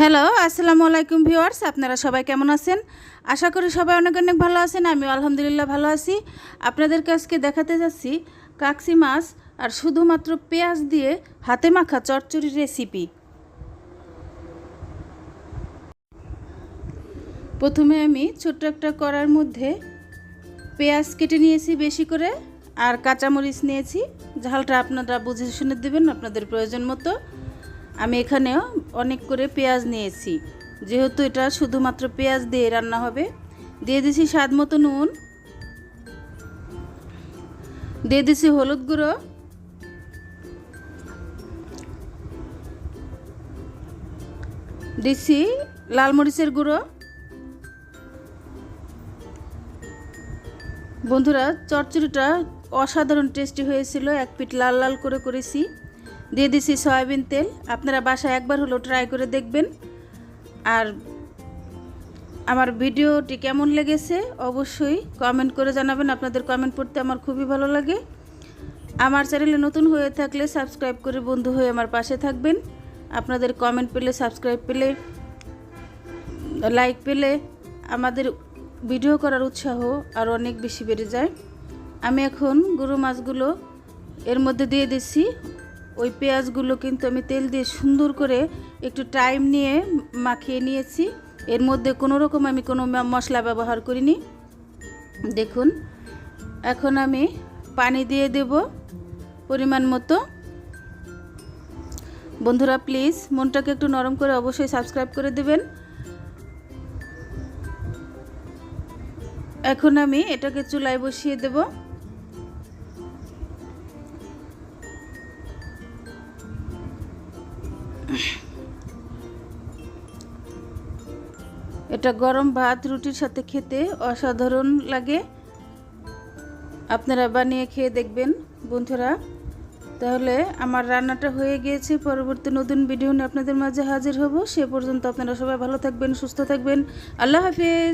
Hello, আসসালামু আলাইকুম viewers, আপনারা সবাই কেমন আছেন? আশা করি সবাই অনেক অনেক ভালো আছেন আমি আলহামদুলিল্লাহ ভালো আছি। আপনাদেরকে আজকে দেখাতে যাচ্ছি কাকসি মাছ আর শুধুমাত্র পেঁয়াজ দিয়ে হাতে মাখা চচ্চড়ি রেসিপি প্রথমে আমি ছোট্ট একটা কড়ার মধ্যে পেঁয়াজ কেটে নিয়েছি বেশি করে আর কাঁচামরিচ নিয়েছি। ঝালটা আপনারা বুঝে শুনে দেবেন, আপনাদের প্রয়োজন মতো। আমি এখানেও অনেক করে পেঁয়াজ নিয়েছি। যেহেতু এটা শুধুমাত্র পেঁয়াজ দিয়ে রান্না হবে, দিয়ে দিছি স্বাদ মতো নুন, দিয়ে দিছি হলুদ গুঁড়ো, দিছি লাল মরিচের গুঁড়ো। বন্ধুরা, চচ্চড়িটা অসাধারণ টেস্টি হয়েছিল, এক পিঠ লাল লাল করে করেছি। দিয়ে দিছি সয়াবিন তেল। আপনারা বাসায় একবার হলো ট্রাই করে দেখবেন। আর আমার ভিডিওটি কেমন লেগেছে অবশ্যই কমেন্ট করে জানাবেন। আপনাদের কমেন্ট পড়তে আমার খুবই ভালো লাগে। আমার চ্যানেলে নতুন হয়ে থাকলে সাবস্ক্রাইব করে বন্ধু হয়ে আমার পাশে থাকবেন। আপনাদের কমেন্ট পেলে সাবস্ক্রাইব পেলে লাইক পেলে আমাদের ভিডিও করার উৎসাহ আরও অনেক বেশি বেড়ে যায়। আমি এখন গরু মাছগুলো এর মধ্যে দিয়ে দিচ্ছি ওই পেঁয়াজগুলো কিন্তু আমি তেল দিয়ে সুন্দর করে একটু টাইম নিয়ে মাখিয়ে নিয়েছি। এর মধ্যে কোনো রকম আমি কোনো মশলা ব্যবহার করিনি। দেখুন, এখন আমি পানি দিয়ে দেব পরিমাণ মতো। বন্ধুরা, প্লিজ মনটাকে একটু নরম করে অবশ্যই সাবস্ক্রাইব করে দেবেন। এখন আমি এটাকে চুলায় বসিয়ে দেব। এটা গরম ভাত, রুটির সাথে খেতে অসাধারণ লাগে। আপনারা বানিয়ে খেয়ে দেখবেন, বন্ধুরা। তাহলে আমার রান্নাটা হয়ে গিয়েছে। পরবর্তী নতুন ভিডিও নিয়ে আপনাদের মাঝে হাজির হব। সে পর্যন্ত আপনারা সবাই ভালো থাকবেন, সুস্থ থাকবেন। আল্লাহ হাফিজ।